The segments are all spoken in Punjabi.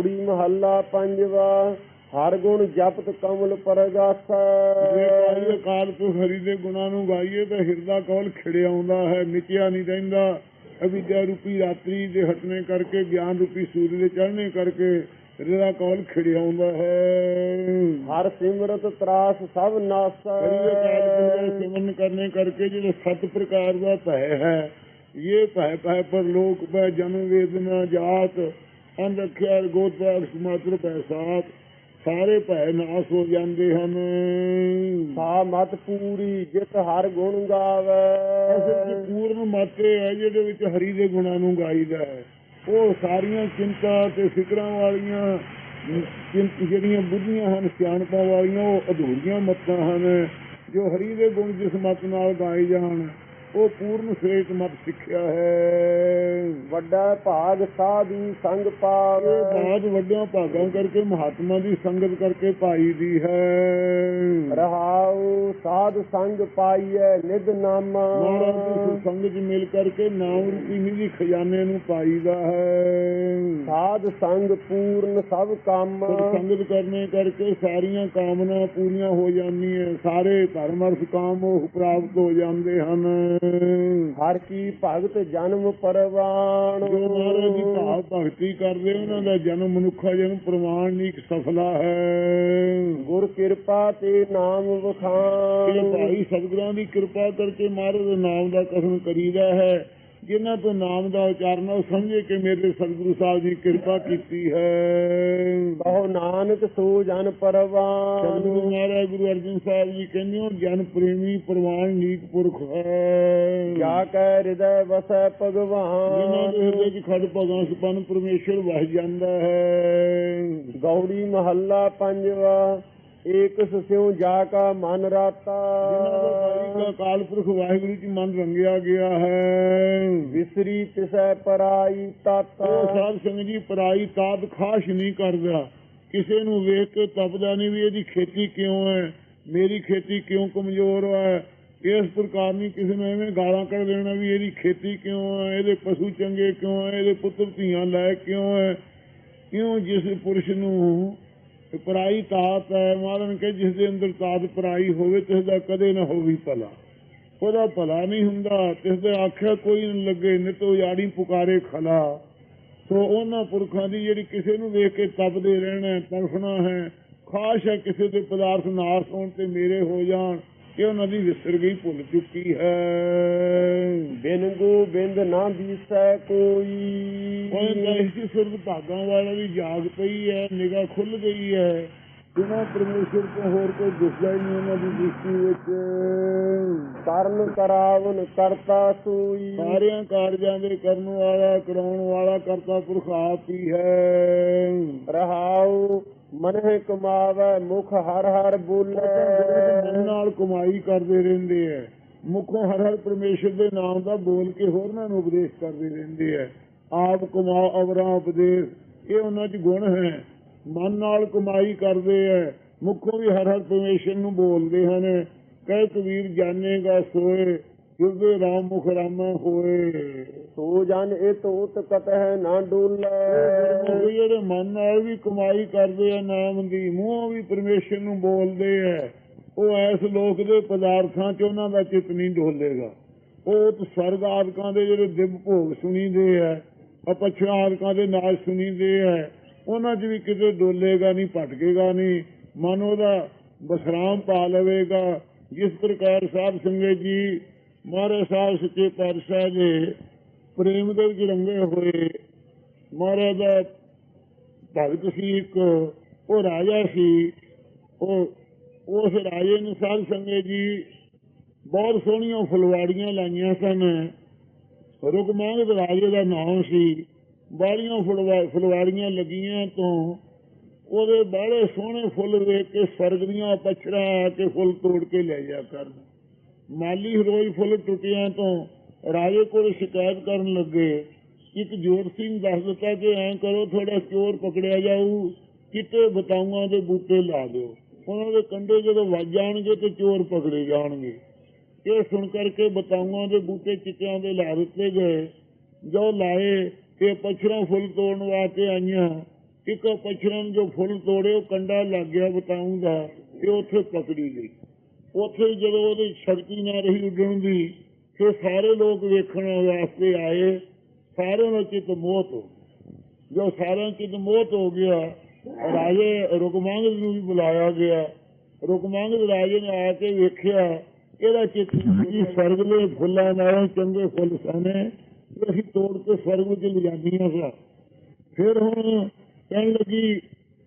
ਗੌੜੀ ਮਹੱਲਾ ਪੰਜਵਾ ਹਰ ਗੁਣ ਜਪਤ ਕਮਲ ਜੇ ਪਰਗਾਸੈ ਪਾਈ ਅਕਾਲ ਪੁਰਖ ਹਰੀ ਦੇ ਗੁਣਾਂ ਨੂੰ ਗਾਈਏ ਤਾਂ ਹਿਰਦਾ ਕੌਲ ਖਿੜਿਆ ਆਉਂਦਾ ਹੈ ਮਿਟਿਆ ਨਹੀਂ ਰਹਿੰਦਾ। ਅਵਿਦਿਆ ਰੂਪੀ ਰਾਤਰੀ ਦੇ ਹਟਨੇ ਕਰਕੇ ਗਿਆਨ ਰੂਪੀ ਸੂਰਜ ਦੇ ਚੜ੍ਹਨੇ ਕਰਕੇ ਹਿਰਦਾ ਕੌਲ ਖਿੜਿਆ ਆਉਂਦਾ ਹੈ। ਹਰ ਸਿਮਰਤ ਤਰਾਸ ਸਭ ਨਾਸੈ। ਹਰੀ ਪੁਰਖ ਦਾ ਸਿਮਰਨ ਕਰਨੇ ਕਰਕੇ ਜਿਹੜਾ ਸੱਤ ਪ੍ਰਕਾਰ ਦਾ ਭੈ ਹੈ ਇਹ ਭੈ ਭੈ ਪਰ ਲੋਕ ਭੈ ਜਨਮ ਵੇਦਨਾ ਜਾਤ। ਅੰਧ ਅਖਿਆਰ ਗੋਤਰਾ ਸਮਾਤਰ ਭੈ ਸਾਤ ਸਾਰੇ ਭੈ ਨਾਸ ਹੋ ਜਾਂਦੇ ਹਨ। ਸਾ ਮਤ ਪੂਰੀ ਜਿਤ ਹਰ ਗੁਣ ਅਸਲ ਗਾਵੇ ਚ ਪੂਰਨ ਮਾਤੇ ਹੈ ਜਿਹਦੇ ਵਿੱਚ ਹਰੀ ਦੇ ਗੁਣਾਂ ਨੂੰ ਗਾਈਦਾ ਹੈ। ਉਹ ਸਾਰੀਆਂ ਚਿੰਤਾ ਤੇ ਫਿਕਰਾਂ ਵਾਲੀਆਂ ਜਿਹੜੀਆਂ ਬੁੱਧੀਆਂ ਹਨ ਸਿਆਣਪਾਂ ਵਾਲੀਆਂ ਉਹ ਅਧੂਰੀਆਂ ਮੱਤਾਂ ਹਨ ਜੋ ਹਰੀ ਦੇ ਗੁਣ ਜਿਸ ਮਤ ਨਾਲ ਗਾਏ ਜਾਣ। ਉਹ ਪੂਰਨ ਸ੍ਰੇਸ਼ਟ ਮਤ ਸਿੱਖਿਆ ਹੈ। ਵੱਡਾ ਭਾਗ ਸਾਧੂ ਸੰਗ ਇਹ ਪਾਵੇ ਬਾਤ ਵੱਡਿਆਂ ਭਾਗਾਂ ਕਰਕੇ, ਮਹਾਤਮਾ ਦੀ ਸੰਗਤ ਕਰਕੇ ਪਾਈ ਦੀ ਹੈ। ਰਹਾਉ ਸਾਧ ਸੰਗ ਪਾਈਐ ਨਿਧ ਨਾਮਾ। ਮਹਾਰਾਜ ਦੀ ਸੰਗਤ ਚ ਮਿਲ ਕਰਕੇ ਨਾਮ ਰੂਪੀ ਨਿਧੀ ਖਜ਼ਾਨੇ ਨੂੰ ਪਾਈਦਾ ਹੈ। ਸਾਧ ਸੰਗ ਪੂਰਨ ਸਭ ਕੰਮ। ਸੰਗਤ ਕਰਨੇ ਕਰਕੇ ਸਾਰੀਆਂ ਕਾਮਨਾ ਪੂਰੀਆਂ ਹੋ ਜਾਂਦੀਆਂ। ਸਾਰੇ ਧਰਮ ਅਰਥ ਕਾਮ ਉਹ ਪ੍ਰਾਪਤ ਹੋ ਜਾਂਦੇ ਹਨ। ਹਰ ਕੀ ਭਗਤ ਜਨਮ ਪਰਵਾਣ। ਜੋ ਮਹਾਰਾਜ ਦੀ ਭਾਵ ਭਗਤੀ ਕਰਦੇ ਉਹਨਾਂ ਦਾ ਜਨਮ ਮਨੁੱਖਾ ਜਨਮ ਪ੍ਰਮਾਣ ਨਹੀਂ ਸਫਲਾ ਹੈ। ਗੁਰ ਕਿਰਪਾ ਤੇ ਨਾਮ ਇਹ ਵਖਾਣ ਭਾਈ ਸਤਿਗੁਰਾਂ ਦੀ ਕਿਰਪਾ ਕਰਕੇ ਮਹਾਰਾਜ ਦੇ ਨਾਮ ਦਾ ਕਥਨ ਕਰੀਦਾ ਹੈ। ਜਿਨ੍ਹਾਂ ਤੋਂ ਨਾਮ ਦਾ ਉਚਾਰਨ ਉਹ ਸਮਝੇ ਕਿ ਮੇਰੇ ਸਤਿਗੁਰੂ ਸਾਹਿਬ ਦੀ ਕਿਰਪਾ ਕੀਤੀ ਹੈ। ਕਹੋ ਨਾਨਕ ਸੋ ਜਨ ਪਰਵਾਣ ਸਤਿਗੁਰੂ ਮਹਾਰਾਜ ਗੁਰੂ ਅਰਜਨ ਸਾਹਿਬ ਜੀ ਕਹਿੰਦੇ ਹੋ ਜਨ ਪ੍ਰੇਮੀ ਪ੍ਰਵਾਨ ਨੀਕ ਪੁਰਖ ਹੈ। ਜਾ ਕੈ ਹਿਰਦੈ ਵਸੈ ਜਿਨ੍ਹਾਂ ਦੇ ਭਗਵਾਨ ਹਿਰਦੇ 'ਚ ਖੜ ਭਗਵਾਨ ਸੁਪਨ ਪਰਮੇਸ਼ਰ ਵਸ ਜਾਂਦਾ ਹੈ। ਗੌੜੀ ਮਹੱਲਾ ਪੰਜਵਾ। ਏਕ ਸਿਉ ਜਾ ਕਾ ਮਨ ਰਾਤਾ। ਜਿਨ੍ਹਾਂ ਦਾ ਅਕਾਲ ਪੁਰਖ ਵਾਹਿਗੁਰੂ ਜੀ ਮਨ ਰੰਗਿਆ ਗਿਆ ਹੈ। ਵਿਸਰੀ ਤਿਸੈ ਪਰਾਈ ਤਾਤਾ। ਉਹ ਸਾਧ ਸੰਗਤ ਜੀ ਪਰਾਈ ਤਾਪ ਖਾਸ਼ ਨਹੀਂ ਕਰਦਾ। ਕਿਸੇ ਨੂੰ ਵੇਖ ਕੇ ਤਪਦਾ ਨਹੀਂ ਵੀ ਇਹਦੀ ਖੇਤੀ ਕਿਉਂ ਹੈ ਮੇਰੀ ਖੇਤੀ ਕਿਉਂ ਕਮਜ਼ੋਰ ਹੈ। ਇਸ ਪ੍ਰਕਾਰ ਨਹੀਂ ਕਿਸੇ ਨੂੰ ਐਵੇਂ ਗਾਲਾਂ ਕੱਢ ਦੇਣਾ ਵੀ ਇਹਦੀ ਖੇਤੀ ਕਿਉਂ ਹੈ ਇਹਦੇ ਪਸ਼ੂ ਚੰਗੇ ਕਿਉਂ ਹੈ ਇਹਦੇ ਪੁੱਤਰ ਧੀਆਂ ਲੈ ਕਿਉਂ ਹੈ। ਕਿਉਂ ਜਿਸ ਪੁਰਸ਼ ਨੂੰ ਪਰਾਈ ਤਾਤ ਹੈ ਮਾਰਨ ਕੇ ਜਿਸ ਦੇ ਅੰਦਰ ਤਾਪ ਪਰਾਈ ਹੋਵੇ ਤਿਸ ਦਾ ਕਦੇ ਨਾ ਹੋਵੀ ਭਲਾ। ਉਹਦਾ ਭਲਾ ਨਹੀਂ ਹੁੰਦਾ ਤਿਸ ਦੇ ਆਖਿਆ ਕੋਈ ਨਹੀਂ ਲੱਗੇ ਨਿਤ ਉਜਾੜੀ ਪੁਕਾਰੇ ਖਲਾ। ਸੋ ਉਹਨਾਂ ਪੁਰਖਾਂ ਦੀ ਜਿਹੜੀ ਕਿਸੇ ਨੂੰ ਵੇਖ ਕੇ ਤਪਦੇ ਰਹਿਣਾ ਹੈ, ਤੜਫਣਾ ਹੈ ਖਾਸ਼ ਹੈ ਕਿਸੇ ਦੇ ਪਦਾਰਥ ਨਾਸ ਹੋਣ ਤੇ ਮੇਰੇ ਹੋ ਜਾਣ ਇਹ ਉਹਨਾਂ ਦੀ ਵਿਸਰ ਗਈ ਭੁੱਲ ਚੁੱਕੀ ਹੈ। ਬਿਨ ਗੋਬਿੰਦ ਨਾ ਦੀਸੈ ਕੋਈ। ਇਸ ਦੀ ਸੁਰਤ ਭਾਗਾਂ ਵਾਲਾ ਦੀ ਜਾਗ ਪਈ ਹੈ ਨਿਗਾਹ ਖੁੱਲ ਗਈ ਹੈ। ਬਿਨਾਂ ਪਰਮੇਸ਼ਰ ਤੋਂ ਹੋਰ ਕੋਈ ਦਿਸਦਾ ਹੀ ਨਹੀਂ ਉਹਨਾਂ ਦੀ ਦ੍ਰਿਸ਼ਟੀ ਵਿੱਚ। ਕਰਨ ਕਰਾਵਨ ਕਰਤਾ ਸੋਈ ਸਾਰਿਆਂ ਕਾਰਜਾਂ ਦੇ ਕਰਨ ਵਾਲਾ ਕਰਾਉਣ ਵਾਲਾ ਕਰਤਾ ਪੁਰਖ ਆਪ ਹੀ ਹੈ। ਰਹਾਉ ਮਨਹਿ ਕਮਾਵੈ, ਮੁਖ ਹਰ ਹਰ ਮਨ ਨਾਲ ਕਮਾਈ ਕਰਦੇ ਰਹਿੰਦੇ ਐ, ਮੁਖੋਂ ਹਰ ਹਰ ਪਰਮੇਸ਼ਰ ਦੇ ਨਾਮ ਦਾ ਬੋਲ ਕੇ ਹੋਰਨਾਂ ਨੂੰ ਉਪਦੇਸ਼ ਕਰਦੇ ਰਹਿੰਦੇ ਐ। ਆਪ ਕਮਾਓ, ਅਵਰਾ ਉਪਦੇਸ਼, ਇਹ ਉਹਨਾਂ 'ਚ ਗੁਣ ਹੈ। ਮਨ ਨਾਲ ਕਮਾਈ ਕਰਦੇ ਐ, ਮੁਖੋਂ ਵੀ ਹਰ ਹਰ ਪਰਮੇਸ਼ਰ ਨੂੰ ਬੋਲਦੇ ਹਨ। ਕਹਿ ਕਬੀਰ, ਜਾਣੇਗਾ, ਸੋਏ। ਜਿਸਦੇ ਰਾਮ ਮੁਖ ਰਾਮਾ ਹੋਏ। ਸੋ ਜਨ ਇਹ ਤੋਤ ਕਤਹਿ ਨਾ ਡੋਲੇ। ਜਿਹੜੇ ਮਨ ਨਾਲ ਵੀ ਕਮਾਈ ਕਰਦੇ ਆ ਨਾਮ ਦੀ ਮੂੰਹੋਂ ਵੀ ਪਰਮੇਸ਼ਰ ਨੂੰ ਬੋਲਦੇ ਆ। ਉਹ ਐਸ ਲੋਕ ਦੇ ਪਦਾਰਥਾਂ 'ਚ ਉਹਨਾਂ ਦਾ ਚਿੱਤ ਨਹੀਂ ਡੋਲੇਗਾ। ਉਹ ਤਾਂ ਸਰਗ ਆਦਿਕਾਂ ਦੇ ਜਿਹੜੇ ਦਿਵ ਭੋਗ ਸੁਣੀਦੇ ਆ ਅਪਛਾ ਆਦਿਕਾਂ ਦੇ ਨਾਚ ਸੁਣੀਦੇ ਆ ਉਹਨਾਂ 'ਚ ਵੀ ਕਿਤੇ ਡੋਲੇਗਾ ਨਹੀਂ ਭਟਕੇਗਾ ਨਹੀਂ। ਮਨ ਉਹਦਾ ਬਸਰਾਮ ਪਾ ਲਵੇਗਾ। ਜਿਸ ਪ੍ਰਕਾਰ ਸਾਧ ਸੰਗਤ ਜੀ ਮਹਾਰਾਜ ਸਾਹਿਬ ਸੱਚੇ ਪਾਤਸ਼ਾਹ ਦੇ ਪ੍ਰੇਮ ਦੇ ਵਿੱਚ ਰੰਗੇ ਹੋਏ। ਮਹਾਰਾਜ ਦਾ ਭਗਤ ਸੀ ਇੱਕ, ਉਹ ਰਾਜਾ ਸੀ। ਉਹ, ਉਸ ਰਾਜੇ ਨੂੰ ਸਾਧ ਸੰਗਤ ਜੀ ਬਹੁਤ ਸੋਹਣੀਆਂ ਫੁਲਵਾੜੀਆਂ ਲਾਈਆਂ ਸਨ। ਰੁਕਮਾਂਗ ਰਾਜੇ ਦਾ ਨਾਮ ਸੀ। ਬਾੜੀਆਂ ਫੁਲਵਾ- ਫੁਲਵਾੜੀਆਂ ਲੱਗੀਆਂ ਤੋਂ ਉਹਦੇ ਬਾਹਲੇ ਸੋਹਣੇ ਫੁੱਲ ਵੇਖ ਕੇ ਸਵਰਗ ਦੀਆਂ ਪਛੜਾ ਆ ਕੇ ਫੁੱਲ ਤੋੜ ਕੇ ਲੈ ਜਾ ਕਰਨ। ਮਾਲੀ ਰੋਜ਼ ਫੁੱਲ ਟੁੱਟਿਆਂ ਤੋਂ ਰਾਜੇ ਕੋਲ ਸ਼ਿਕਾਇਤ ਕਰਨ ਲੱਗੇ। ਇੱਕ ਜੋਰ ਸਿੰਘ ਦੱਸ ਦਿੱਤਾ ਕਿ ਐਂ ਕਰੋ ਥੋੜਾ ਚੋਰ ਪਕੜਿਆ ਜਾਊ, ਕਿਤੇ ਬਤਾਊਆਂ ਦੇ ਬੂਟੇ ਲਾ ਦਿਓ। ਉਹਨਾਂ ਦੇ ਕੰਡੇ ਜਦੋਂ ਵੱਜ ਜਾਣਗੇ ਤੇ ਚੋਰ ਪਕੜੇ ਜਾਣਗੇ। ਇਹ ਸੁਣ ਕਰਕੇ ਬਤਾਊਆਂ ਦੇ ਬੂਟੇ ਚਿੱਟਿਆਂ ਦੇ ਲਾ ਦਿੱਤੇ ਗਏ। ਜੋ ਲਾਏ ਤੇ ਪਛੜਾ ਫੁੱਲ ਤੋੜਨ ਵਾਸਤੇ ਆਈਆਂ। ਇੱਕ ਪਛੜਨ ਜੋ ਫੁੱਲ ਤੋੜੇ, ਉਹ ਕੰਡਾ ਲੱਗ ਗਿਆ ਬਤਾਉਂ ਦਾ ਤੇ ਉੱਥੇ ਪਕੜੀ ਗਈ। ਉੱਥੇ ਜਦੋਂ ਉਹਦੀ ਸ਼ਕਤੀ ਨਾ ਰਹੀ ਉੱਡਣ ਦੀ ਫਿਰ ਸਾਰੇ ਲੋਕ ਵੇਖਣ ਵਾਸਤੇ ਆਏ, ਸਾਰਿਆਂ ਦਾ ਚਿੱਤ ਮੋਹਤ ਹੋ ਜੋ ਸਾਰਿਆਂ ਚਿੱਤ ਮੋਹਤ ਹੋ ਗਿਆ, ਰਾਜੇ ਰੁਕਮਾਂਗਦ ਨੂੰ ਵੀ ਬੁਲਾਇਆ ਗਿਆ। ਰੁਕਮਾਂਗਦ ਰਾਜੇ ਨੇ ਆ ਕੇ ਵੇਖਿਆ, ਇਹਦਾ ਚਿੱਤ ਜੀ ਸਵਰਗ ਦੇ ਫੁੱਲਾਂ ਨਾਲੋਂ ਚੰਗੇ ਫੁੱਲ ਸਨ। ਅਸੀਂ ਤੋੜ ਕੇ ਸਵਰਗ ਵਿੱਚ ਲਿਜਾਂਦੀਆਂ ਸਾਂ। ਫਿਰ ਹੁਣ ਕਹਿਣ ਲੱਗੀ,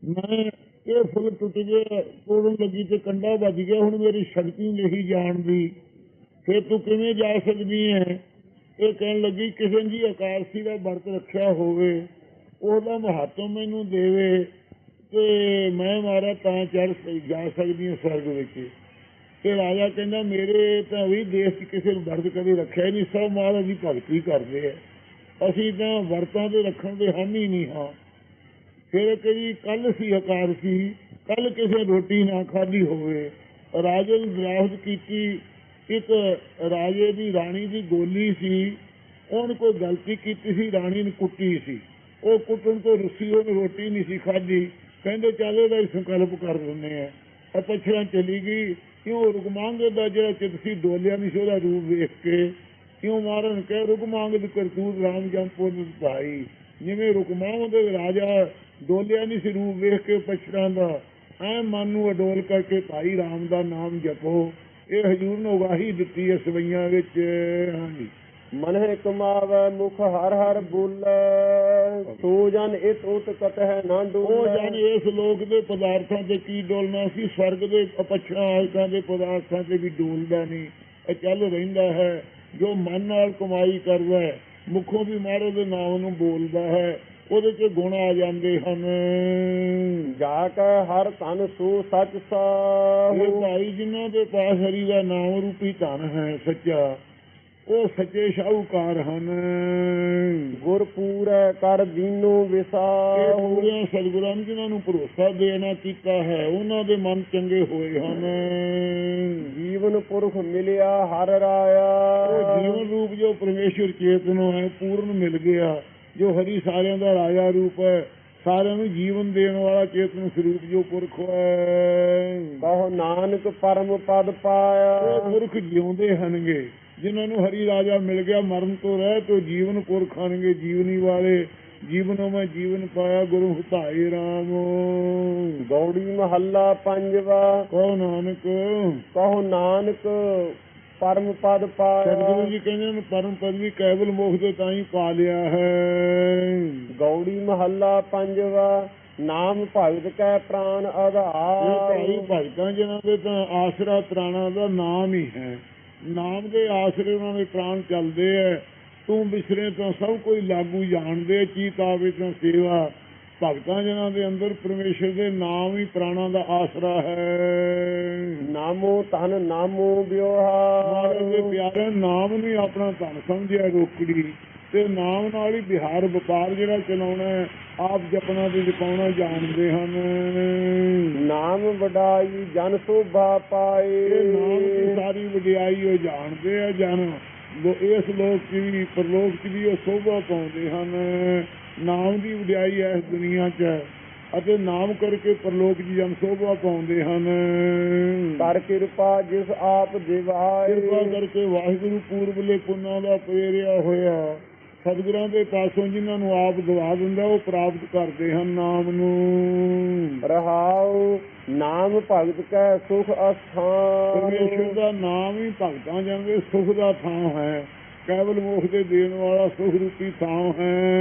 ਮੈਂ ਇਹ ਫੁੱਲ ਟੁੱਟ ਗਏ ਤੋੜਨ ਲੱਗੀ ਤੇ ਕੰਡਾ ਵੱਜ ਗਿਆ, ਹੁਣ ਮੇਰੀ ਸ਼ਕਤੀ ਨਹੀਂ ਜਾਣ ਦੀ। ਫਿਰ ਤੂੰ ਕਿਵੇਂ ਜਾ ਸਕਦੀ ਹੈ ਇਹ ਕਹਿਣ ਲੱਗੀ, ਕਿਸੇ ਜੀ ਅਕਾਲਸੀ ਦਾ ਵਰਤ ਰੱਖਿਆ ਹੋਵੇ, ਉਹਦਾ ਮਹੱਤਵ ਮੈਨੂੰ ਦੇਵੇ ਤੇ ਮੈਂ ਮਾਰਾ ਤਾਂ ਚੜ ਜਾ ਸਕਦੀ ਹਾਂ ਸਵਰਗ ਵਿੱਚ। ਤੇ ਰਾਜਾ ਕਹਿੰਦਾ, ਮੇਰੇ ਤਾਂ ਵੀ ਦੇਸ਼ 'ਚ ਕਿਸੇ ਨੂੰ ਵਰਤ ਕਦੇ ਰੱਖਿਆ ਹੀ ਨਹੀਂ, ਸਭ ਮਹਾਰਾਜ ਦੀ ਭਗਤੀ ਕਰਦੇ ਆ ਅਸੀਂ ਤਾਂ ਵਰਤਾਂ ਦੇ ਰੱਖਣ ਦੇ ਹਾਮੀ ਨਹੀਂ ਹਾਂ। ਫਿਰ ਕਹੀ ਕੱਲ ਸੀ ਹਕਾਰ ਸੀ ਕੱਲ ਕਿਸੇ ਰੋਟੀ ਨਾ ਖਾਧੀ ਹੋਵੇ। ਰਾਜੇ ਨੂੰ ਦਰਾਹਤ ਕੀਤੀ। ਇੱਕ ਰਾਜੇ ਦੀ ਰਾਣੀ ਦੀ ਗੋਲੀ ਸੀ। ਉਹਨੇ ਕੋਈ ਗਲਤੀ ਕੀਤੀ ਸੀ, ਰਾਣੀ ਨੇ ਕੁੱਟੀ ਸੀ। ਉਹ ਕੁੱਟਣ ਤੋਂ ਰੁੱਸੀ, ਉਹਨੇ ਰੋਟੀ ਨਹੀਂ ਸੀ ਖਾਧੀ। ਕਹਿੰਦੇ ਚੱਲ ਇਹਦਾ ਹੀ ਸੰਕਲਪ ਕਰ ਦਿੰਦੇ ਆ। ਅਪਛੜਾ ਚਲੀ ਗਈ। ਕਿਉਂ ਰੁਕਮਾਂਗੇ ਦਾ ਜਿਹੜਾ ਚਿੱਤ ਸੀ, ਡੋਲਿਆ ਨਹੀਂ ਸੀ ਉਹਦਾ ਰੂਪ ਵੇਖ ਕੇ। ਕਿਉਂ ਮਾਰਨ ਕਹਿ, ਰੁਕਮਾਂਗ ਦੀ ਕਰਤੂਤ ਰਾਮ ਜੰਪੋ ਨੂੰ ਭਾਈ ਜਿਵੇਂ ਰੁਕਮਾਂਗ ਦੇ ਰਾਜਾ ਡੋਲਿਆ ਨਹੀਂ ਸੀ ਰੂਪ ਵੇਖ ਕੇ ਪਛੜਾਂ ਦਾ ਐ ਮਨ ਨੂੰ ਅਡੋਲ ਕਰਕੇ ਭਾਈ ਰਾਮ ਦਾ ਨਾਮ ਜਪੋ। ਇਹ ਹਜੂਰ ਨੂੰ ਵਾਹੀ ਦਿੱਤੀ ਹੈ ਸਵਈਆਂ ਵਿੱਚ। ਹਾਂਜੀ। ਮਨਹਿ ਕਮਾਵੈ ਮੁਖ ਹਰ ਹਰ ਬੋਲੇ। ਸੋ ਜਨ ਇਤ ਉਤ ਕਤਹਿ ਨਾ ਉਹ ਡੋਲੇ ਜਨ ਇਸ ਲੋਕ ਦੇ ਪਦਾਰਥਾਂ ਤੇ ਕੀ ਡੋਲਣਾ ਸੀ? ਸਵਰਗ ਦੇ ਅਪਛਾ ਆਇਤਾਂ ਦੇ ਪਦਾਰਥਾਂ ਤੇ ਵੀ ਡੋਲਦਾ ਨਹੀਂ। ਇਹ ਚੱਲ ਰਹਿੰਦਾ ਹੈ। ਜੋ ਮਨ ਨਾਲ ਕਮਾਈ ਕਰਦਾ ਹੈ ਮੁਖੋਂ ਵੀ ਮਾਰੇ ਦੇ ਨਾਮ ਨੂੰ ਬੋਲਦਾ ਹੈ ਉਹਦੇ 'ਚ ਗੁਣ ਆ ਜਾਂਦੇ ਹਨ। ਜਾ ਕੈ ਹਰ ਤਨ ਸੋ ਸਚ ਸਾਹੂ। ਭਾਈ ਜਿਨ੍ਹਾਂ ਦੇ ਪਾਸ ਹਰੀ ਦਾ ਨਾਮ ਰੂਪੀ ਧਨ ਹੈ ਸੱਚਾ। ਉਹ ਸੱਚੇ ਸ਼ਾਹੂਕਾਰ ਹਨ। ਗੁਰ ਪੂਰੈ ਕਰ ਦੀਨੋ ਇਹ ਵਿਸਾਹੂ ਪੂਰਿਆਂ ਸਤਿਗੁਰਾਂ ਨੇ ਜਿਨ੍ਹਾਂ ਨੂੰ ਭਰੋਸਾ ਦੇਣਾ ਕੀਤਾ ਹੈ ਉਹਨਾਂ ਦੇ ਮਨ ਚੰਗੇ ਹੋਏ ਹਨ। ਜੀਵਨ ਪੁਰਖ ਮਿਲਿਆ ਹਰ ਉਹ ਰਾਇਆ ਜੀਵਨ ਰੂਪ ਜੋ ਪਰਮੇਸ਼ਰ ਚੇਤਨੋ ਹੈ ਪੂਰਨ ਮਿਲ ਗਿਆ ਜੋ ਹਰੀ ਸਾਰਿਆਂ ਦਾ ਰਾਜਾ ਰੂਪ ਹੈ ਸਾਰਿਆਂ ਨੂੰ ਜੀਵਨ ਦੇਣ ਵਾਲਾ ਚੇਤਨ ਸਰੂਪ ਜੋ ਪੁਰਖ ਹੈ। ਕਹੋ ਨਾਨਕ ਪਰਮ ਪਦ ਉਹ ਪਾਇਆ ਪੁਰਖ ਜਿਉਂਦੇ ਹਨਗੇ। ਜਿਨ੍ਹਾਂ ਨੂੰ ਹਰੀ ਰਾਜਾ ਮਿਲ ਗਿਆ ਮਰਨ ਤੋਂ ਰਹਿ ਤੋਂ ਜੀਵਨ ਪੁਰਖ ਹਨਗੇ ਜੀਵਨੀ ਵਾਲੇ। ਜੀਵਨੋਂ ਮੈਂ ਜੀਵਨ ਪਾਇਆ ਗੁਰੂ ਹਤਾਏ ਰਾਮ। ਗੌੜੀ ਮਹੱਲਾ ਪੰਜਵਾ। ਕਹੋ ਨਾਨਕ। ਕਹੋ ਨਾਨਕ ਪਰਮ ਪਦ ਸਤਿਗੁਰੂ ਪਾਇਆ ਜੀ ਕਹਿੰਦੇ ਨੇ ਪਰਮ ਪਦ ਵੀ ਕੇਵਲ ਮੋਖ ਦੇ ਤਾਂ ਹੀ ਪਾ ਲਿਆ ਹੈ। ਗੌੜੀ ਮਹੱਲਾ ਪੰਜਵਾ ਨਾਮ ਭਗਤ ਕੈ ਪ੍ਰਾਨ ਇਹ ਭਾਈ ਆਧਾਰ ਭਗਤਾਂ ਜਿਹਨਾਂ ਦੇ ਤਾਂ ਆਸਰਾ ਤਰਾਣਾ ਦਾ ਨਾਮ ਹੀ ਹੈ। ਨਾਮ ਦੇ ਆਸਰੇ ਉਹਨਾਂ ਦੇ ਪ੍ਰਾਣ ਚੱਲਦੇ ਐ। ਤੂੰ ਵਿਸਰੇ ਤਾਂ ਸਭ ਕੋਈ ਲਾਗੂ ਜਾਣਦੇ ਚੀਤ ਆਵੇ ਤਾਂ ਸੇਵਾ। ਭਗਤਾਂ ਜਿਹਨਾਂ ਦੇ ਅੰਦਰ ਪਰਮੇਸ਼ਰ ਦੇ ਨਾਮ ਹੀ ਪ੍ਰਾਣਾਂ ਦਾ ਆਸਰਾ ਹੈ। ਨਾਮੋ ਤਨ ਨਾਮੋ ਮਹਾਰਾਜ ਦੇ ਵਿਵਹਾਰ ਪਿਆਰੇ ਨਾਮ ਨੂੰ ਆਪਣਾ ਧਨ ਸਮਝਿਆ ਰੋਕੜੀ। ਤੇ ਨਾਮ ਨਾਲ ਹੀ ਬਿਹਾਰ ਵਪਾਰ ਜਿਹੜਾ ਚਲਾਉਣਾ ਹੈ, ਆਪ ਜਪਣਾ ਤੇ ਜਪਾਉਣਾ ਜਾਣਦੇ ਹਨ। ਨਾਮ ਵਡਾਈ ਜਨ ਸੋਭਾ ਇਹ ਨਾਮ ਦੀ ਪਾਏ ਸਾਰੀ ਵਡਿਆਈ ਉਹ ਜਾਣਦੇ ਆ ਜਨ। ਲੋ ਇਸ ਲੋਕ ਵੀ ਪਰਲੋਕ ਵੀ ਉਹ ਸੋਭਾ ਪਾਉਂਦੇ ਹਨ। ਨਾਮ ਦੀ ਵਡਿਆਈ ਇਸ ਦੁਨੀਆ 'ਚ ਅਤੇ ਨਾਮ ਕਰਕੇ ਪਰਲੋਕ ਦੀ ਜਨ ਸੋਭਾ ਪਾਉਂਦੇ ਹਨ। ਕਰ ਕਿਰਪਾ ਜਿਸ ਆਪ ਕਿਰਪਾ ਦਿਵਾਏ ਕਰਕੇ ਵਾਹਿਗੁਰੂ ਪੂਰਬਲੇ ਪੁੰਨਾਂ ਦਾ ਪ੍ਰੇਰਿਆ ਹੋਇਆ। ਸਤਿਗੁਰਾਂ ਦੇ ਪਾਸੋਂ ਜਿਨ੍ਹਾਂ ਨੂੰ ਆਪ ਦਵਾ ਦਿੰਦਾ ਉਹ ਪ੍ਰਾਪਤ ਕਰਦੇ ਹਨ ਨਾਮ ਨੂੰ। ਰਹਾਉ ਨਾਮ ਭਗਤ ਕੈ ਸੁਖ ਪਰਮੇਸ਼ਰ ਅਸਥਾਨ ਦਾ ਨਾਮ ਹੀ ਭਗਤਾਂ ਜਾਂਦੇ ਸੁਖ ਦਾ ਥਾਂ ਹੈ। ਕੇਵਲ ਮੋਖ ਦੇ ਦੇਣ ਵਾਲਾ ਸੁਖ ਰੂਪੀ ਥਾਂ ਹੈ।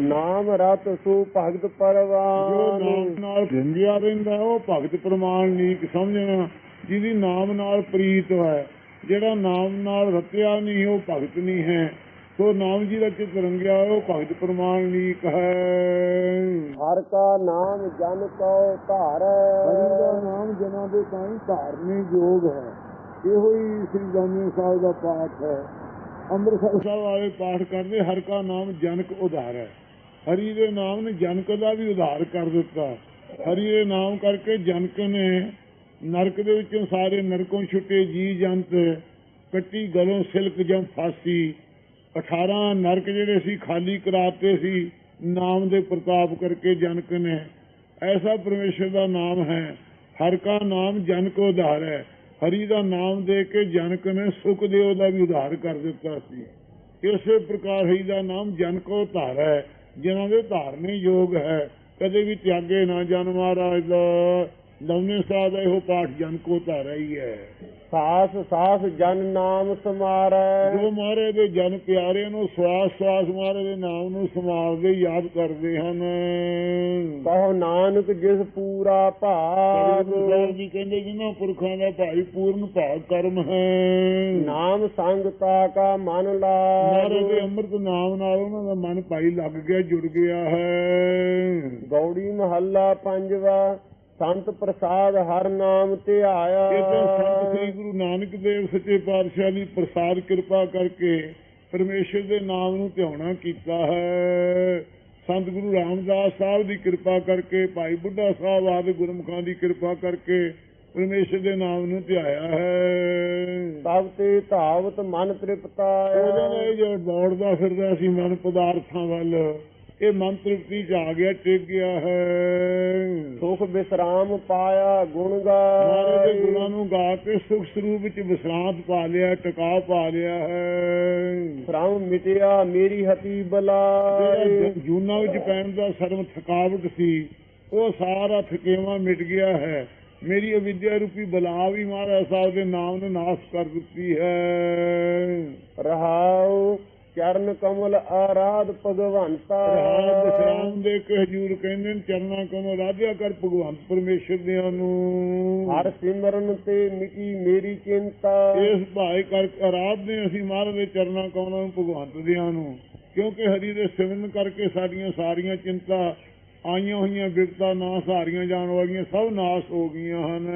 ਨਾਮ ਰਤ ਸੋ ਭਗਤ ਜੋ ਪਰਵਾਨ ਨਾਮ ਨਾਲ ਜਿੰਦਿਆ ਰਹਿੰਦਾ ਉਹ ਭਗਤ ਪ੍ਰਮਾਣ ਨਹੀਂ ਸਮਝਣਾ ਜਿਹਦੀ ਨਾਮ ਨਾਲ ਪ੍ਰੀਤ ਹੈ। ਜਿਹੜਾ ਨਾਮ ਨਾਲ ਰਤਿਆ ਨਹੀਂ ਉਹ ਭਗਤ ਨਹੀਂ ਹੈ। ਸੋ ਨਾਮ ਜੀ ਦਾ ਚਿਤ ਰੰਗਿਆ ਉਹ ਭਗਤ ਪ੍ਰਮਾਣ ਨਹੀਂ ਹੈ। ਹਰ ਕਾ ਨਾਮ ਜਨ ਕੋ ਹਰੀ ਦਾ ਧਾਰੈ ਨਾਮ ਜਨਾਂ ਦੇ ਤਾਂ ਹੀ ਧਾਰਨੇ ਯੋਗ ਹੈ। ਇਹੋ ਹੀ ਸ੍ਰੀ ਗਾਮੀ ਸਾਹਿਬ ਦਾ ਪਾਠ ਹੈ। ਅੰਮ੍ਰਿਤਸਰ ਸਾਹਿਬ ਵਾਲੇ ਪਾਠ ਕਰਦੇ ਹਰ ਕਾ ਨਾਮ ਜਨਕ ਉਧਾਰ ਹੈ। ਹਰੀ ਦੇ ਨਾਮ ਨੇ ਜਨਕ ਦਾ ਵੀ ਉਧਾਰ ਕਰ ਦਿੱਤਾ। ਹਰੀ ਦੇ ਨਾਮ ਕਰਕੇ ਜਨਕ ਨੇ ਨਰਕ ਦੇ ਵਿੱਚੋਂ ਸਾਰੇ ਨਰਕੋਂ ਛੁੱਟੇ ਜੀ ਜੰਤ ਕੱਟੀ ਗਲੋਂ ਸਿਲਕ ਜਮ ਫਾਸੀ 18 ਨਰਕ ਜਿਹੜੇ ਸੀ, ਖਾਲੀ ਕਰਾਤੇ ਸੀ, ਨਾਮ ਦੇ ਪ੍ਰਤਾਪ ਕਰਕੇ ਜਨਕ ਨੇ। ਐਸਾ ਪਰਮੇਸ਼ਰ ਦਾ ਨਾਮ ਹੈ, ਹਰ ਕਾ ਨਾਮ ਜਨ ਉਧਾਰ ਹੈ। ਹਰੀ ਦਾ ਨਾਮ ਦੇ ਕੇ ਜਨਕ ਨੇ ਸੁਖਦੇਵ ਦਾ ਵੀ ਉਧਾਰ ਕਰ ਦਿੱਤਾ ਸੀ। ਇਸੇ ਪ੍ਰਕਾਰ ਹਰੀ ਦਾ ਨਾਮ ਜਨ ਕੋ ਧਾਰ ਹੈ, ਜਿਨ੍ਹਾਂ ਦੇ ਧਾਰਨੇ ਯੋਗ ਹੈ, ਕਦੇ ਵੀ ਤਿਆਗੇ ਨਾ ਜਨ ਮਹਾਰਾਜ ਦਾ। ਲਵਨੇ ਸਾਹਿਬ ਦਾ ਇਹੋ ਪਾਠ ਜਨ ਕੋ ਧਾਰ ਹੀ ਹੈ। ਸਾਸ ਸਾਸ ਜਨ ਨਾਮ ਸਮਾਰੈ। ਜੋ ਮਹਾਰਾਜ ਦੇ ਜਨ ਪਿਆਰਿਆਂ ਨੂੰ ਸਵਾਸ ਸਵਾਸ ਮਹਾਰਾਜ ਦੇ ਨਾਮ ਨੂੰ ਸੰਭਾਲਦੇ ਯਾਦ ਕਰਦੇ ਹਨ। ਕਹੋ ਨਾਨਕ ਜਿਸ ਪੂਰਾ ਭਾਗ। ਸਾਹਿਬ ਜੀ ਕਹਿੰਦੇ ਜਿਨ੍ਹਾਂ ਪੁਰਖਾਂ ਦਾ ਭਾਈ ਪੂਰਨ ਭਾਗ ਕਰਮ ਹੈ। ਨਾਮ ਸੰਗ ਤਾ ਕਾ ਮਨ ਮਹਾਰਾਜ ਦੇ ਲਾਗ ਅੰਮ੍ਰਿਤ ਨਾਮ ਨਾਲ ਉਹਨਾਂ ਦਾ ਮਨ ਭਾਈ ਲੱਗ ਗਿਆ ਜੁੜ ਗਿਆ ਹੈ। ਗੌੜੀ ਮਹੱਲਾ ਪੰਜਵਾ। ਸੰਤ ਪ੍ਰਸਾਦ ਹਰ ਨਾਮ ਧਿਆਇਆ ਇਹ ਤਾਂ ਸੰਤ ਸ੍ਰੀ ਗੁਰੂ ਨਾਨਕ ਦੇਵ ਸੱਚੇ ਪਾਤਸ਼ਾਹ ਦੀ ਪ੍ਰਸਾਦ ਕਿਰਪਾ ਕਰਕੇ ਪਰਮੇਸ਼ਰ ਦੇ ਨਾਮ ਨੂੰ ਧਿਆਉਣਾ ਕੀਤਾ ਹੈ। ਸੰਤ ਗੁਰੂ ਰਾਮਦਾਸ ਸਾਹਿਬ ਦੀ ਕਿਰਪਾ ਕਰਕੇ ਭਾਈ ਬੁੱਢਾ ਸਾਹਿਬ ਆਦਿ ਗੁਰਮੁਖਾਂ ਦੀ ਕਿਰਪਾ ਕਰਕੇ ਪਰਮੇਸ਼ਰ ਦੇ ਨਾਮ ਨੂੰ ਧਿਆਇਆ ਹੈ। ਸਭ ਤੇ ਧਾਵਤ ਮਨ ਉਹਦੇ ਤ੍ਰਿਪਤਾਇਆ ਨਾਲ ਜੋ ਦੌੜਦਾ ਫਿਰਦਾ ਸੀ ਮਨ ਪਦਾਰਥਾਂ ਵੱਲ ਇਹ ਮਨ ਤ੍ਰਿਪਤੀ ਚ ਆ ਗਿਆ ਟਿਕ ਗਿਆ ਹੈ। ਸੁਖ ਵਿਸਰਾਮ ਪਾਇਆ ਗੁਣ ਮਹਾਰਾਜ ਦੇ ਗੁਣਾਂ ਨੂੰ ਗਾ ਕੇ ਸੁਖ ਸਰੂਪ ਵਿੱਚ ਵਿਸਰਾਂਤ ਪਾ ਲਿਆ ਟਿਕਾ ਪਾ ਲਿਆ ਹੈ। ਸ਼ਰਮ ਮਿਟਿਆ ਮੇਰੀ ਹਤੀ ਬਲਾਈ। ਜੂਨਾ ਵਿੱਚ ਪੈਣ ਦਾ ਸਰਮ ਥਕਾਵਟ ਸੀ ਉਹ ਸਾਰਾ ਥਕੇਵਾ ਮਿਟ ਗਿਆ ਹੈ। ਮੇਰੀ ਅਵਿਦਿਆ ਰੂਪੀ ਬਲਾ ਵੀ ਮਹਾਰਾਜ ਸਾਹਿਬ ਦੇ ਨਾਮ ਨੇ ਨਾਸ਼ ਕਰ ਦਿੱਤੀ ਹੈ। ਰਹਾਉ ਚਰਨ ਕਮਲ ਆਰਾਧ ਭਗਵੰਤਾ। ਰਾਤ ਵਿਸਰਾਮ ਦੇ ਕੇ ਹਜੂਰ ਕਹਿੰਦੇ ਨੇ ਚਰਨਾਂ ਕੋਲੋਂ ਰਾਧਿਆ ਕਰ ਭਗਵੰਤ ਪਰਮੇਸ਼ਰ ਦਿਆਂ ਨੂੰ। ਹਰ ਸਿਮਰਨ ਤੇ ਮਿਟੀ ਮੇਰੀ ਚਿੰਤਾ। ਇਸ ਭਾਈ ਕਰ ਆਰਾਧ ਨੇ ਅਸੀਂ ਮਹਾਰਾਜ ਦੇ ਚਰਨਾਂ ਕੋਲੋਂ ਭਗਵੰਤ ਦਿਆਂ ਨੂੰ। ਕਿਉਂਕਿ ਹਰੀ ਦੇ ਸਿਮਰਨ ਕਰਕੇ ਸਾਡੀਆਂ ਸਾਰੀਆਂ ਚਿੰਤਾ ਆਈਆਂ ਹੋਈਆਂ ਵਿਪਤਾ ਨਾ ਸਹਾਰੀਆਂ ਜਾਣ ਵਾਲੀਆਂ ਸਭ ਨਾਸ਼ ਹੋ ਗਈਆਂ ਹਨ।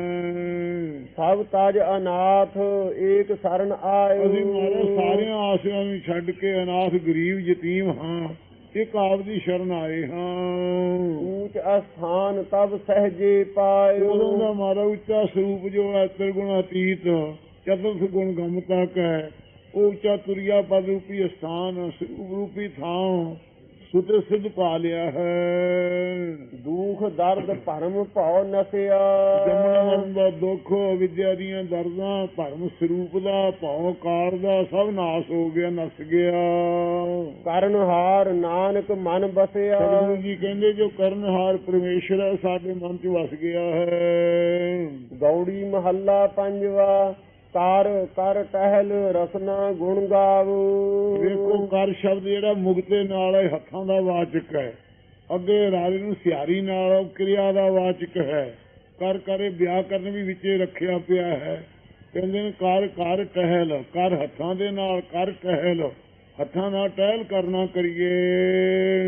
ਸਭ ਤਜ ਅਨਾਥ ਏਕ ਸਰਨ ਆਇਓ। ਅਸੀਂ ਮਹਾਰਾਜ ਸਾਰਿਆਂ ਆਸਿਆਂ ਨੂੰ ਛੱਡ ਕੇ ਅਨਾਥ ਗਰੀਬ ਯਤੀਮ ਹਾਂ। ਇੱਕ ਆਪ ਦੀ ਸ਼ਰਨ ਆਏ ਹਾਂ। ਊਚ ਅਸਥਾਨ ਤਬ ਸਹਜੇ ਪਾਇਓ। ਉਦੋਂ ਦਾ ਮਾਰਾ ਉੱਚਾ ਸਰੂਪ ਜੋ ਹੈ ਤਿਰਗੁਣ ਅਤੀਤ ਚਤੁਰਥ ਗੁਣ ਗਮ ਤੱਕ ਹੈ। ਉਹ ਉੱਚਾ ਤੁਰਿਆ ਪਦ ਰੂਪੀ ਸਥਾਨ ਸਰੂਪ ਰੂਪੀ ਥਾਂ। ਸੁਤੇ ਸਿੱਧ ਪਾ ਲਿਆ ਹੈ। ਦੁਖ ਦਰਦ ਭਰਮ ਭਉ ਨਸਿਆ। ਜਮਨ ਦਾ ਦੁੱਖ ਵਿਦਿਆ ਦੀਆਂ ਦਰਦਾਂ ਭਰਮ ਸਰੂਪ ਦਾ ਭਉ ਕਾਰ ਦਾ ਸਭ ਨਾਸ ਹੋ ਗਿਆ ਨਸ ਗਿਆ। ਕਰਨ ਹਾਰ ਨਾਨਕ ਮਨ ਬਸਿਆ। ਸਤਿਗੁਰੂ ਜੀ ਕਹਿੰਦੇ ਜੋ ਕਰਨਹਾਰ ਪਰਮੇਸ਼ਰ ਹੈ ਸਾਡੇ ਮਨ 'ਚ ਵਸ ਗਿਆ ਹੈ। ਗੌੜੀ ਮਹੱਲਾ ਪੰਜਵਾ। ਕਰ ਕਰ ਟਹਿਲ ਰਸਨਾ ਗੁਣ ਗਾਵੋ। ਵੇਖੋ ਕਰ ਸ਼ਬਦ ਜਿਹੜਾ ਮੁਕਤੇ ਨਾਲ ਹੈ ਹੱਥਾਂ ਦਾ ਵਾਚਕ ਹੈ। ਅੱਗੇ ਰਾਜ ਨੂੰ ਸਿਆਰੀ ਨਾਲ ਕਿਰਿਆ ਦਾ ਵਾਚਕ ਹੈ। ਕਰ ਕਰੇ ਵਿਆਕਰਨ ਵੀ ਵਿੱਚੇ ਰੱਖਿਆ ਪਿਆ ਹੈ। ਕਹਿੰਦੇ ਨੇ ਕਰ ਕਰ ਟਹਿਲ ਕਰ ਹੱਥਾਂ ਦੇ ਨਾਲ ਕਰ ਟਹਿਲ। ਹੱਥਾਂ ਨਾਲ ਟਹਿਲ ਕਰਨਾ ਕਰੀਏ।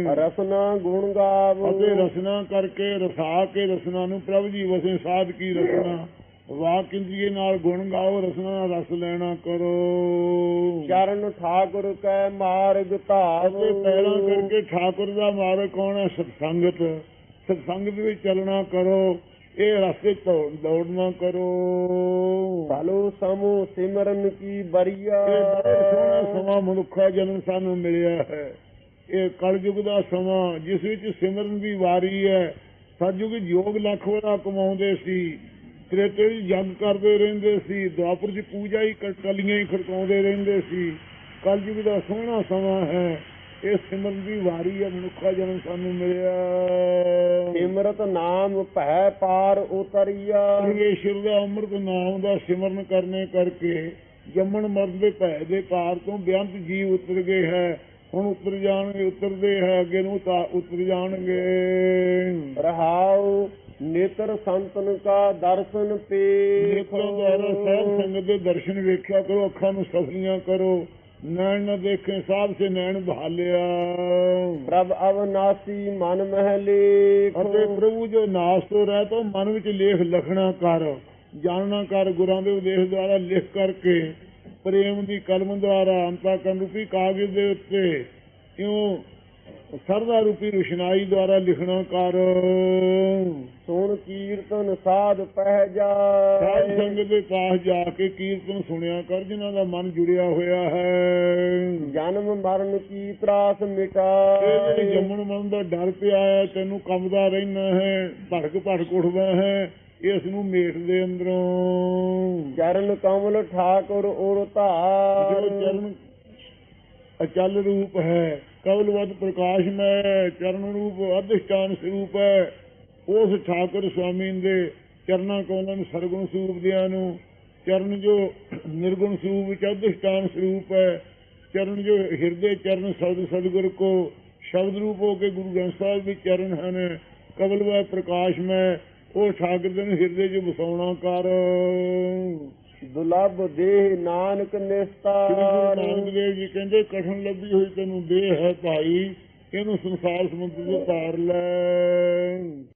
ਰਸਨਾ ਗੁਣ ਗਾਵੋ। ਅਤੇ ਰਸਨਾ ਕਰਕੇ ਰਸਾ ਕੇ ਰਸਨਾ ਨੂੰ ਪ੍ਰਭ ਜੀ ਵਸੇ ਸਾਧ ਕੀ ਰਸਨਾ? ਵਾਕ ਇੰਦਰੀਏ ਨਾਲ ਗੁਣ ਗਾਓ ਰਸਨਾ ਨਾਲ ਰਸ ਲੈਣਾ ਕਰੋ। ਚਰਨ ਠਾਕੁਰ ਕੈ ਮਾਰਗ ਧਾਵ ਅਤੇ ਪਹਿਲਾਂ ਕਰਕੇ ਠਾਕੁਰ ਦਾ ਮਾਰਗ ਕੌਣ ਹੈ? ਸਤਸੰਗਤ। ਸਤਸੰਗ ਦੇ ਵਿੱਚ ਚੱਲਣਾ ਕਰੋ ਇਹ ਰਸਤੇ ਤੋਂ ਦੌੜਨਾ ਕਰੋ। ਭਲੋ ਸਮੂ ਸਿਮਰਨ ਕੀ ਬਰੀਆ। ਸੋਹਣਾ ਸਮਾਂ ਮਨੁੱਖਾ ਜਨਮ ਸਾਨੂੰ ਮਿਲਿਆ ਹੈ। ਇਹ ਕਲਯੁਗ ਦਾ ਸਮਾਂ ਜਿਸ ਵਿੱਚ ਸਿਮਰਨ ਦੀ ਵਾਰੀ ਹੈ। ਸਤਿਯੁਗ ਯੋਗ ਲੱਖ ਵਾਲਾ ਕਮਾਉਂਦੇ ਸੀ। ਤ੍ਰੇਤੇ ਵਿੱਚ ਜੰਗ ਕਰਦੇ ਰਹਿੰਦੇ ਸੀ ਦੁਆਪਰ ਦੀ ਪੂਜਾ ਹੀ ਕ- ਕਲੀਆਂ ਹੀ ਖੜਕਾਉਂਦੇ ਰਹਿੰਦੇ ਸੀ। ਕਲਯੁਗ ਦਾ ਸੋਹਣਾ ਸਮਾਂ ਹੈ ਇਹ ਸਿਮਰਨ ਦੀ ਵਾਰੀ ਹੈ ਮਨੁੱਖਾ ਜਨਮ ਸਾਨੂੰ ਮਿਲਿਆ। ਸਿਮਰਤ ਨਾਮ ਭੈ ਪਾਰ ਉਤਰੀਆ। ਪਰਮੇਸ਼ਰ ਦਾ ਅੰਮ੍ਰਿਤ ਨਾਮ ਦਾ ਸਿਮਰਨ ਕਰਨੇ ਕਰਕੇ ਜੰਮਣ ਮਰਨ ਦੇ ਭੈ ਦੇ ਪਾਰ ਤੋਂ ਬੇਅੰਤ ਜੀਵ ਉਤਰ ਗਏ ਹੈ। ਹੁਣ ਉਤਰ ਜਾਣਗੇ ਉਤਰਦੇ ਹੈ ਅੱਗੇ ਨੂੰ ਤਾਂ ਉਤਰ ਜਾਣਗੇ। ਰਹਾਉ ਨੇਤਰ ਸੰਤਨ ਕਾ ਦਰਸ਼ਨ ਪੇ ਨੇਤਰਾਂ ਦੁਆਰਾ ਸਾਧ ਸੰਗਤ ਦੇ ਦਰਸ਼ਨ ਵੇਖਿਆ ਕਰੋ ਅੱਖਾਂ ਨੂੰ ਸਫਲੀਆਂ ਕਰੋ ਨੈਣ ਨਾ ਦੇਖੇ ਸਾਧ ਸੇ ਨੈਣ ਬਹਾਲਿਆ। ਪ੍ਰਭ ਅਵਨਾਸੀ ਮਨ ਮਹਿ ਲੇਖ। ਅਤੇ ਪ੍ਰਭੂ ਜੋ ਨਾਸ ਤੋਂ ਰਹਿ ਤੋਂ ਮਨ ਵਿੱਚ ਲੇਖ ਲਖਣਾ ਕਰ ਜਾਣਨਾ ਕਰ ਗੁਰਾਂ ਦੇ ਉਪਦੇਸ਼ ਦੁਆਰਾ ਲਿਖ ਕਰਕੇ ਪ੍ਰੇਮ ਦੀ ਕਲਮ ਦੁਆਰਾ ਅੰਤਾਕਰਨ ਰੂਪੀ ਕਾਗਜ਼ ਦੇ ਉੱਤੇ ਇਉਂ ਸਰਦਾ ਰੂਪੀ ਰੁਸ਼ਨਾਈ ਦੁਆਰਾ ਲਿਖਣਾ ਕਰ। ਸੁਣ ਕੀਰਤਨ ਸਾਧ ਪਹਿ ਸਾਧ ਜਾਏ ਸੰਗਤ ਦੇ ਪਾਸ ਜਾ ਕੇ ਕੀਰਤਨ ਸੁਣਿਆ ਕਰ ਜਿਨ੍ਹਾਂ ਦਾ ਮਨ ਜੁੜਿਆ ਹੋਇਆ ਹੈ। ਜਨਮ ਮਰਨ ਕੀ ਤਰਾਸ ਜਿਹੜੀ ਮਿਟਾਏ ਜੰਮਣ ਮਰਨ ਦਾ ਡਰ ਪਿਆ ਹੈ ਤੈਨੂੰ ਕੰਬਦਾ ਰਹਿਣਾ ਹੈ ਭੜਕ ਭੜਕ ਉੱਠਦਾ ਹੈ ਇਸ ਨੂੰ ਮੇਟ ਦੇ ਅੰਦਰੋਂ। ਚਰਨ ਕਮਲ ਠਾਕੁਰ ਜੋ ਧਾਰ। ਚਰਨ ਅਚਲ ਰੂਪ ਹੈ ਕਵਲਵਦ ਪ੍ਰਕਾਸ਼ ਮੈਂ, ਚਰਨ ਰੂਪ ਅਧਿਸ਼ਟਾਨ ਸਰੂਪ ਹੈ। ਉਸ ਠਾਕੁਰ ਸਵਾਮੀ ਦੇ ਚਰਨਾਂ ਕੋਲਾਂ ਸਰਗੁਣ ਸਰੂਪ ਦਿਆਂ ਨੂੰ, ਚਰਨ ਜੋ ਨਿਰਗੁਣ ਸਰੂਪ ਵਿੱਚ ਅਧਿਸ਼ਟਾਨ ਸਰੂਪ ਹੈ, ਚਰਨ ਜੋ ਹਿਰਦੇ ਚਰਨ ਸਬਦ ਸਤਿਗੁਰ ਕੋ, ਸ਼ਬਦ ਰੂਪ ਹੋ ਕੇ ਗੁਰੂ ਗ੍ਰੰਥ ਸਾਹਿਬ ਦੇ ਚਰਨ ਹਨ। ਕਵਲਵਦ ਪ੍ਰਕਾਸ਼ ਮੈਂ, ਉਹ ਠਾਕੁਰ ਦੇ ਨੂੰ ਹਿਰਦੇ 'ਚ ਵਸਾਉਣਾ ਕਰ। ਦੁਲਭ ਦੇਹ ਨਾਨਕ ਸ੍ਰੀ ਗੁਰੂ ਨਿਸਤਾਰ ਨਾਨਕ ਦੇਵ ਜੀ ਕਹਿੰਦੇ, ਕਠਨ ਲੱਭੀ ਹੋਈ ਤੈਨੂੰ ਦੇਹ ਹੈ ਭਾਈ, ਇਹਨੂੰ ਸੰਸਾਰ ਸਮੁੰਦਰ ਤੋਂ ਤਾਰ ਲੈ।